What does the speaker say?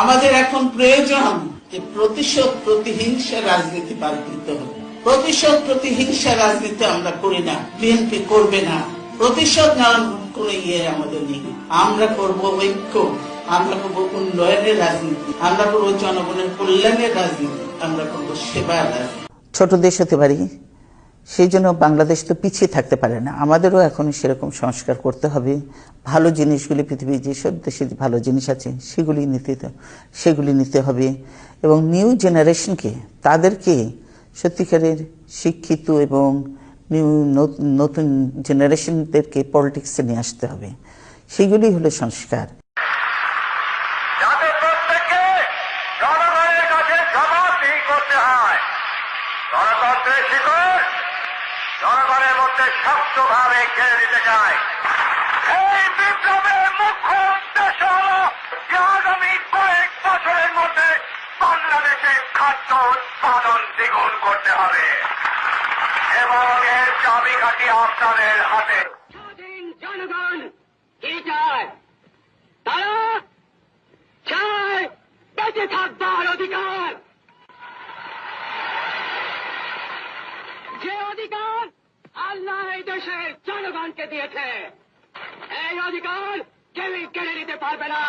আমাদের এখন প্রয়োজন যে প্রতিশোধ প্রতিহিংসা রাজনীতি বাদ দিতে হবে। প্রতিশোধ প্রতিহিংসা রাজনীতি আমরা করি না বিএনপি করবে না। প্রতিশোধ নেওয়ার কোন ইয়ে আমাদের নেই। আমরা করব ঐক্য, আমরা করব উন্নয়নের রাজনীতি, আমরা করব জনগণের কল্যাণের রাজনীতি, আমরা করব সেবার রাজনীতি। ছোট দেশ হতে পারি। সেই জন্য বাংলাদেশ তো পিছিয়ে থাকতে পারে না। আমাদেরও এখন সেরকম সংস্কার করতে হবে। ভালো জিনিসগুলি পৃথিবীর যেসব দেশে ভালো জিনিস আছে, সেগুলি নিতে সেগুলি নিতে হবে। এবং নিউ জেনারেশনকে, তাদেরকে সত্যিকারের শিক্ষিত এবং নিউ নতুন জেনারেশনদেরকে পলিটিক্সে নিয়ে আসতে হবে। সেগুলি হলো সংস্কার। গণতন্ত্রের শিকড় জনগণের মধ্যে শক্তভাবে কেড়ে দিতে চায়। এই বিপ্লবের মুখ্য উদ্দেশ্য হল যে আগামী কয়েক বছরের মধ্যে বাংলাদেশে খাদ্য উৎপাদন দ্বিগুণ করতে হবে। এবং এর চাবিকাঠি আপনাদের হাতে। জনগণ, কি চায়? তারা চায় বেঁচে থাকবার অধিকার যে অধিকার আল্লাহ এই দেশের জনগণকে দিয়েছে। এই অধিকার কেউই কেড়ে নিতে পারবে না।